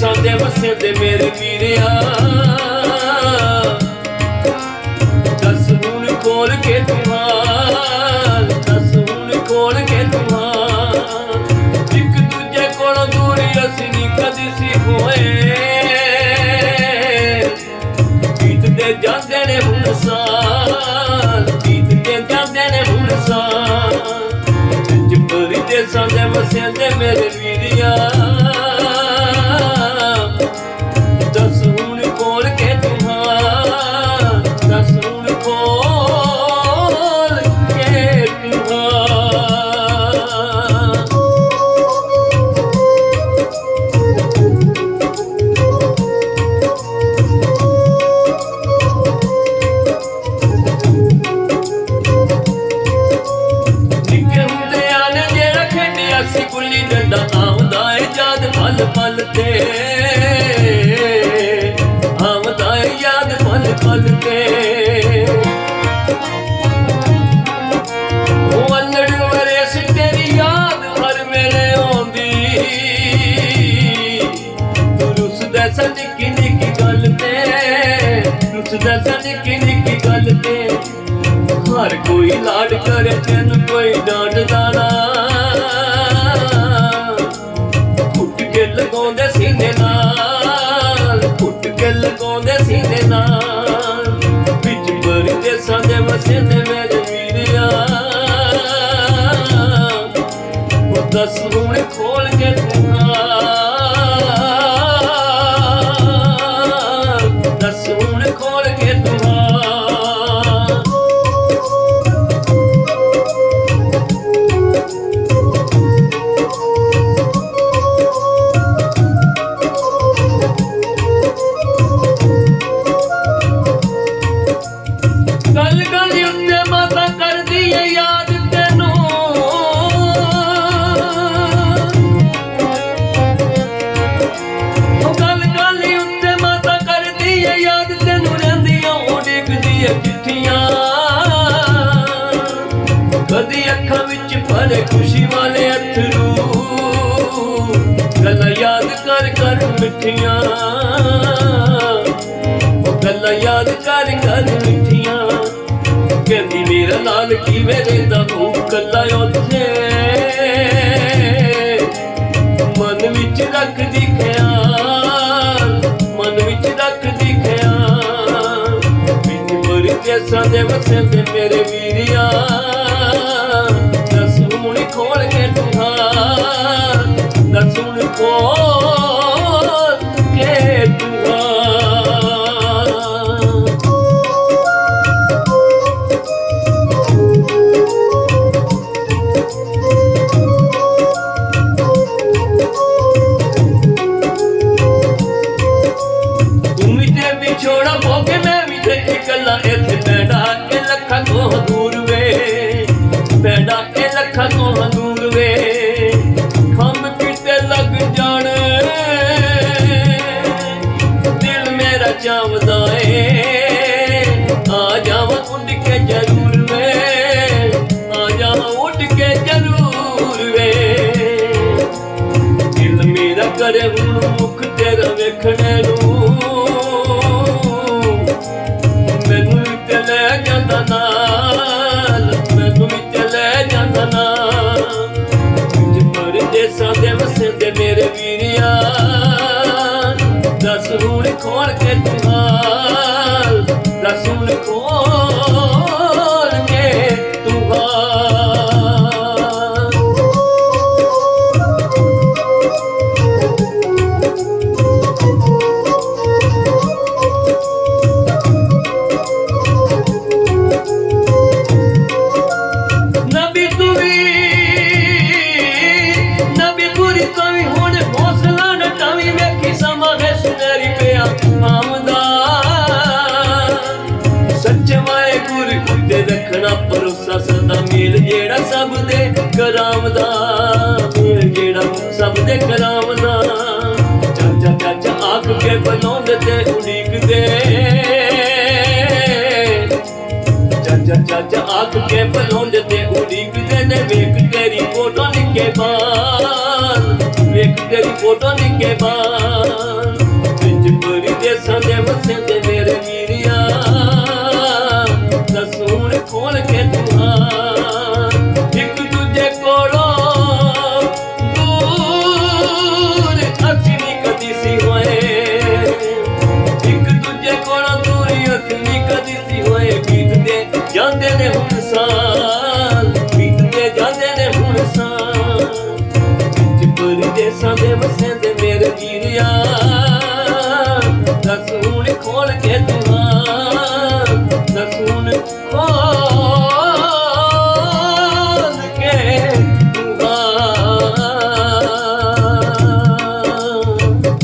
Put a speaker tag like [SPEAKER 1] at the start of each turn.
[SPEAKER 1] ਸੌਦੇ ਵਸੇ ਤੇ ਮੇਰੇ ਪੀਰਿਆ ਪਲ ਯਾਦ ਪਲ ਪਲ ਤੇ ਉਹ ਅਲੜ ਵਰੇ ਸੀ ਤੇਰੀ ਯਾਦ ਹਰ ਵੇਲੇ ਆਉਂਦੀ ਤੂੰ ਰੁੱਸਦਾ ਸਾਂ ਨਿੱਕੀ ਨਿੱਕੀ ਗੱਲ ਤੇ ਰੁੱਸਦਾ ਸਾਂ ਨਿੱਕੀ ਗੱਲ ਤੇ ਹਰ ਕੋਈ ਲਾਡ ਕਰੇ ਤੈਨੂੰ ਕੋਈ ਡਾਂਟਦਾ ਨਾ ਸਾਦੇ ਵਸੇ ਨੇ ਮੇਰੇ ਵੀਰਿਆ ਉਹ ਦਸ ਹੁਣ ਖੋਲ ਵਾਲੇ ਗੱਲਾਂ ਯਾਦ ਕਰ ਕਰ ਮਿੱਠੀਆਂ। ਉਹ ਗੱਲਾਂ ਯਾਦ ਕਰ ਕਰ ਮਿੱਠੀਆਂ। ਕਹਿੰਦੀ, ਮੇਰਾ ਲਾਲ ਕਿਵੇਂ ਰਹਿੰਦਾ ਤੂੰ ਕੱਲਾ ਉੱਥੇ? ਮਨ ਵਿੱਚ ਰੱਖਦੀ ਖਿਆਲ, ਮਨ ਵਿੱਚ ਰੱਖਦੀ ਖਿਆਲ। ਵਿੱਚ ਮਰ ਕੇ ਸਾਦੇ ਵਸੇ ਤੇ ਮੇਰੇ ਵੀਰਿਆ। ਦਸ ਹੁਣ ਖੋਲ ਦਸ ਮੇਰਾ ਮੁਖ ਤੇਰਾ ਵੇਖਣੇ ਨੂੰ। ਮੈਨੂੰ ਵੀ ਤੇ ਲੈ ਜਾਂਦਾ ਨਾਲ, ਮੈਨੂੰ ਵੀ ਤੇ ਲੈ ਜਾਂਦਾ ਨਾਲ। ਵਿੱਚ ਮਰ ਦੇ ਸਾਦੇ ਵਸੇ ਤੇ ਮੇਰੇ ਵੀਰਿਆ, ਦਸ ਹੁਣ ਖੋਲ ਕੇ ਦੇ ਕਰਾਮ ਦਾ ਚਾਚਾ ਚਾਚਾ ਆਖ ਕੇ ਬਲਾਉਂਦੇ ਤੇ ਉਡੀਕਦੇ। ਚਾਚਾ ਚਾਚਾ ਆਖ ਕੇ ਬਲਾਉਂਦੇ ਤੇ ਉਡੀਕਦੇ ਨੇ। ਵੇਖ ਤੇਰੀ ਫੋਟੋ ਨਿੱਕੇ ਬਾਲ ਵੇਖ ਤੇਰੀ ਫੋਟੋ ਨਿੱਕੇ ਬਾਲ ਨੇ ਹੁਣ ਸਾਲ ਬੀਤੇ ਜਾਂਦੇ ਨੇ ਹੁਣ ਦੇ ਮੇਰੇ ਜੀਰਿਆ ਦੱਸ ਖੋਲ ਕੇ ਤੂੰ